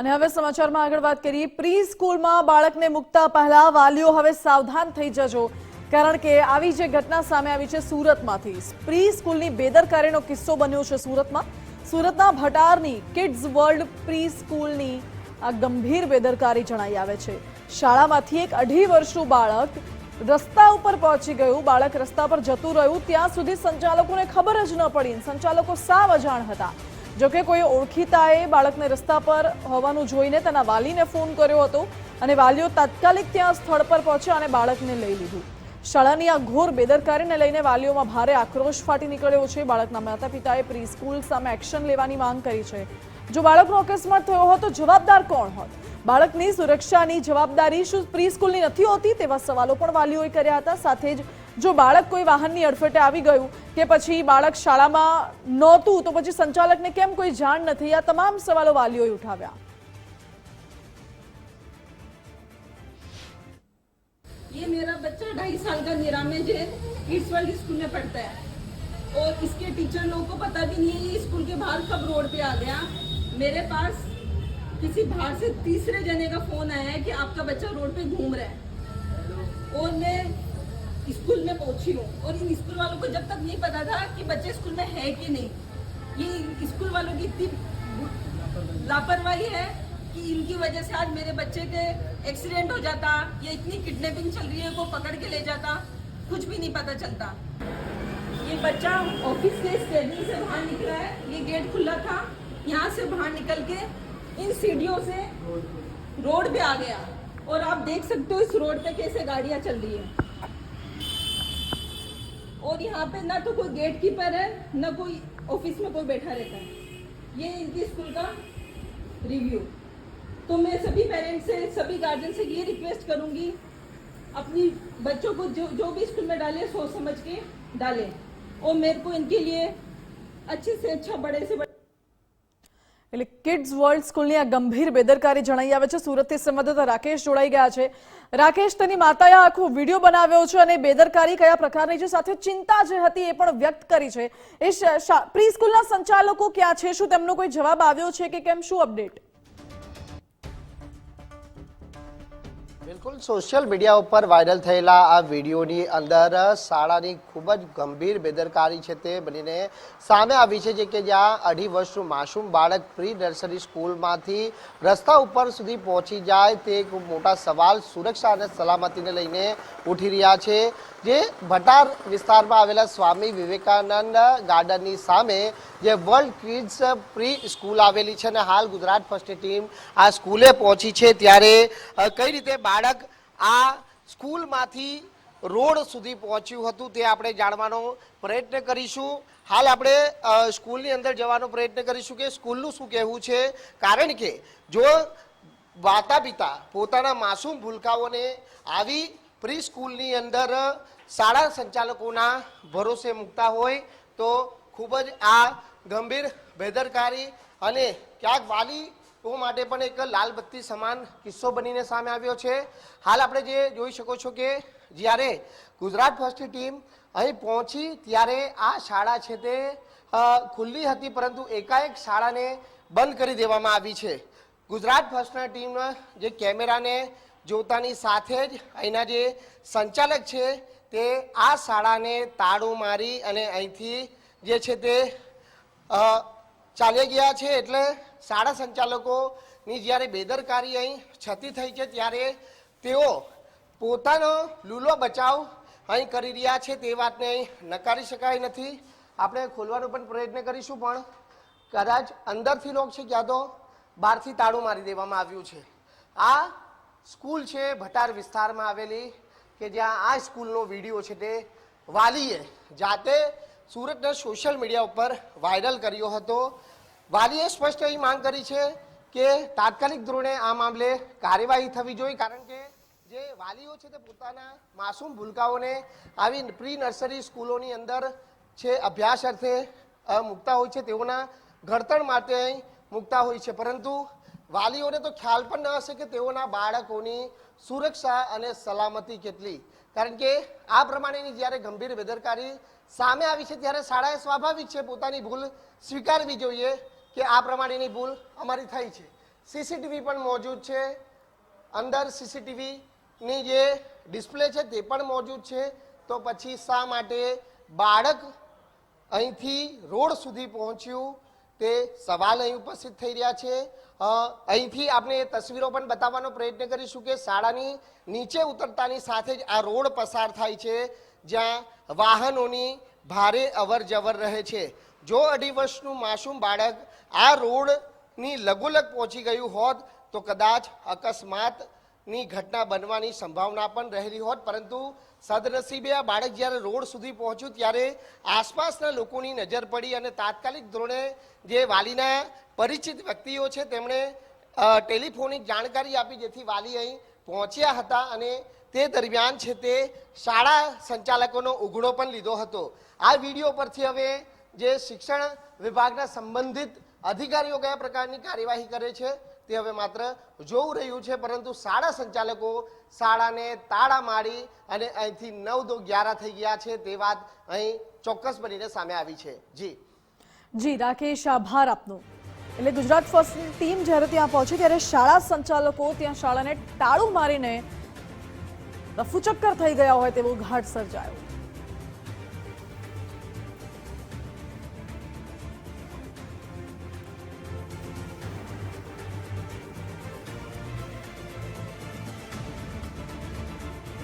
અને હવે સમાચારમાં આગળ વાત કરીએ. પ્રી સ્કૂલમાં બાળકને મૂકતા પહેલા વાલીઓ હવે સાવધાન થઈ જજો. કારણ કે આવી જે ઘટના સામે આવી છે સુરતમાંથી. પ્રી સ્કૂલની બેદરકારીનો કિસ્સો બન્યો છે સુરતમાં. સુરતના ભટારની કિડ્સ વર્લ્ડ પ્રી સ્કૂલની આ ગંભીર બેદરકારી જણાઈ આવે છે. શાળામાંથી એક અઢી વર્ષનું બાળક રસ્તા ઉપર પહોંચી ગયું. બાળક રસ્તા પર જતું રહ્યું. ત્યાં સુધી સંચાલકોને ખબર જ ન પડી. સંચાલકો સાવ અજાણ હતા. જોકે કોઈ ઓળખીતાએ બાળકને રસ્તા પર હોવાનું જોઈને તેના વાલીને ફોન કર્યો હતો અને વાલીઓ તાત્કાલિક ત્યાં સ્થળ પર પહોંચ્યા અને બાળકને લઈ લીધું. શાળાની આ ઘોર બેદરકારીને લઈને વાલીઓમાં ભારે આક્રોશ ફાટી નીકળ્યો છે. બાળકના માતા પિતાએ પ્રી સ્કૂલ સામે એક્શન લેવાની માંગ કરી છે. જો બાળકનો અકસ્માત થયો હોત તો જવાબદાર કોણ હોત? બાળકની સુરક્ષાની જવાબદારી શું પ્રી સ્કૂલની નથી હોતી તેવા સવાલો પણ વાલીઓએ કર્યા હતા. સાથે જ જો બાળક કોઈ વાહનની અડફેટે આવી ગયું કે પછી બાળક શાળામાં નહોતું તો પછી સંચાલકને કેમ કોઈ જાણ નથી આ તમામ સવાલો વાલીઓએ ઉઠાવ્યા ये मेरा बच्चा ढाई साल का निरामे जैन किड्स वर्ल्ड स्कूल में पढ़ता है और इसके टीचर लोगों को पता भी नहीं है ये स्कूल के बाहर कब रोड पे आ गया मेरे पास किसी बाहर से तीसरे जने का फोन आया है कि आपका बच्चा रोड पे घूम रहा है और मैं स्कूल में पहुँची हूँ। और इन स्कूल वालों को जब तक नहीं पता था कि बच्चे स्कूल में है कि नहीं, ये स्कूल वालों की इतनी लापरवाही है कि इनकी वजह से आज मेरे बच्चे के एक्सीडेंट हो जाता, या इतनी किडनैपिंग चल रही है, वो पकड़ के ले जाता, कुछ भी नहीं पता चलता। ये बच्चा ऑफ़िस के स्टेडियम से बाहर निकला है। ये गेट खुला था। यहाँ से बाहर निकल के इन सीढ़ियों से रोड पे आ गया। और आप देख सकते हो इस रोड पे कैसे गाड़ियाँ चल रही है। और यहाँ पे ना तो कोई गेट कीपर है, ना कोई ऑफ़िस में कोई बैठा रहता है। ये इनकी स्कूल का रिव्यू तो मैं सभी पेरेंट्स से, सभी गार्जियन से ये रिक्वेस्ट करूँगी, अपनी बच्चों को जो जो भी स्कूल में डालें, सोच समझ के डालें। और मेरे को इनके लिए अच्छे से अच्छा बड़े से, बड़े એટલે કિડ્સ વર્લ્ડ સ્કૂલની આ ગંભીર બેદરકારી જણાઈ આવે છે. સુરતથી સંવાદદાતા રાકેશ જોડાઈ ગયા છે. રાકેશ, તેની માતાએ આખો વીડિયો બનાવ્યો છે અને બેદરકારી કયા પ્રકારની છે? સાથે ચિંતા જે હતી એ પણ વ્યક્ત કરી છે. એ પ્રી, સ્કૂલના સંચાલકો ક્યાં છે? શું તેમનો કોઈ જવાબ આવ્યો છે કે કેમ? શું અપડેટ? બિલકુલ સોશિયલ મીડિયા ઉપર વાયરલ થયેલા આ વિડીયોની અંદર શાળાની ખૂબ જ ગંભીર બેદરકારી છે તે બનીને સામે આવી છે, જે કે જ્યાં અઢી વર્ષનું માસૂમ બાળક પ્રી નર્સરી સ્કૂલમાંથી રસ્તા ઉપર સુધી પહોંચી જાય, તે એક મોટા સવાલ સુરક્ષા અને સલામતીને લઈને ઉઠી રહ્યા છે. જે ભટાર વિસ્તારમાં આવેલા સ્વામી વિવેકાનંદ ગાર્ડનની સામે જે વર્લ્ડ કિડ્સ પ્રી સ્કૂલ આવેલી છે અને હાલ ગુજરાત ફર્સ્ટ ટીમ આ સ્કૂલે પહોંચી છે, ત્યારે કઈ રીતે બાળક આ સ્કૂલમાંથી રોડ સુધી પહોંચ્યું હતું તે આપણે જાણવાનો પ્રયત્ન કરીશું. હાલ આપણે સ્કૂલની અંદર જવાનો પ્રયત્ન કરીશું કે સ્કૂલનું શું કહેવું છે? કારણ કે જો માતા પિતા પોતાના માસૂમ ભૂલકાઓને આવી પ્રી સ્કૂલની અંદર શાળા સંચાલકોના ભરોસે મૂકતા હોય, તો ખૂબ જ આ ગંભીર, બેદરકારી અને ક્યાંક વાલીઓ માટે પણ એક લાલબત્તી સમાન કિસ્સો બનીને સામે આવ્યો છે. હાલ આપણે જે જોઈ શકો છો કે જ્યારે ગુજરાત ફર્સ્ટ ટીમ અહીં પહોંચી ત્યારે આ શાળા છે તે ખુલ્લી હતી પરંતુ એકાએક શાળાને બંધ કરી દેવામાં આવી છે. ગુજરાત ફર્સ્ટના ટીમના જે કેમેરાને જોતાની સાથે જ અહીંના જે સંચાલક છે તે આ શાળાને તાળું મારી અને અહીંથી જે છે તે અ, ચાલી ગયા છે એટલે શાળા સંચાલકોની જ્યારે બેદરકારી અહીં છતી થઈ છે ત્યારે તેઓ પોતાનો લૂલો બચાવ અહીં કરી રહ્યા છે તે વાતને અહીં નકારી શકાય નથી. આપણે ખોલવાનો પણ પ્રયત્ન કરીશું પણ કદાચ અંદરથી લોક છે ક્યાં તો બહારથી તાળું મારી દેવામાં આવ્યું છે. આ સ્કૂલ છે ભટાર વિસ્તારમાં આવેલી કે જ્યાં આ સ્કૂલનો વીડિયો છે તે વાલીએ જાતે સુરતના સોશિયલ મીડિયા ઉપર વાયરલ કર્યો હતો. વાલીએ સ્પષ્ટ એવી માંગ કરી છે કે તાત્કાલિક ધોરણે આ મામલે કાર્યવાહી થવી જોઈએ, કારણ કે જે વાલીઓ છે તે પોતાના માસૂમ ભૂલકાઓને આવી પ્રી નર્સરી સ્કૂલોની અંદર છે, અભ્યાસ અર્થે મૂકતા હોય છે, તેઓના ઘડતર માટે મૂકતા હોય છે. પરંતુ વાલીઓને તો ખ્યાલ પણ ન હશે કે તેઓના બાળકોની સુરક્ષા અને સલામતી કેટલી. કારણ કે આ પ્રમાણેની જ્યારે ગંભીર બેદરકારી સામે આવી છે ત્યારે શાળાએ સ્વાભાવિક છે પોતાની ભૂલ સ્વીકારવી જોઈએ કે આ પ્રમાણેની ભૂલ અમારી થઈ છે. સીસીટીવી પણ મોજૂદ છે. અંદર સીસીટીવીની જે ડિસ્પ્લે છે તે પણ મોજૂદ છે. તો પછી શા માટે બાળક અહીંથી રોડ સુધી પહોંચ્યું તે સવાલ અહીં ઉપસ્થિત થઈ રહ્યા છે. અહીંથી આપણે તસવીરો પણ બતાવવાનો પ્રયત્ન કરીશું કે શાળાની નીચે ઉતરતાની સાથે જ આ રોડ પસાર થાય છે. જ્યાં વાહનોની ભારે અવર જવર રહે છે. જો અઢી વર્ષનું માસૂમ બાળક આ રોડની લગોલગ પહોંચી ગયું હોત, તો કદાચ અકસ્માતની ઘટના બનવાની સંભાવના પણ રહેલી હોત. પરંતુ સદનસીબે આ બાળક જ્યારે રોડ સુધી પહોંચ્યું, ત્યારે આસપાસના લોકોની નજર પડી અને તાત્કાલિક ધોરણે જે વાલીના પરિચિત વ્યક્તિઓ છે, તેમણે ટેલિફોનિક જાણકારી આપી, જેથી વાલી અહીં પહોંચ્યા હતા અને તે દરમિયાન છે તે શાળા સંચાલકોનો ઉઘડો પણ લીધો હતો. આ વીડિયો પરથી હવે જે શિક્ષણ વિભાગના સંબંધિત અધિકારીઓ કયા પ્રકારની કાર્યવાહી કરે છે તે હવે માત્ર જોવું રહ્યું છે, પરંતુ શાળા સંચાલકો શાળાને તાળા મારી અને અહીંથી નવ દો ગ્યારા થઈ ગયા છે તે વાત અહીં ચોક્કસ બનીને સામે આવી છે. જી. જી, રાકેશ, આભાર આપનો. એટલે ગુજરાત ફર્સ્ટની ટીમ જ્યારે ત્યાં પહોંચી, ત્યારે શાળા સંચાલકો ત્યાં શાળાને ટાળું મારીને રફુચક્કર થઈ ગયા હોય તેવો ઘાટ સર્જાયો.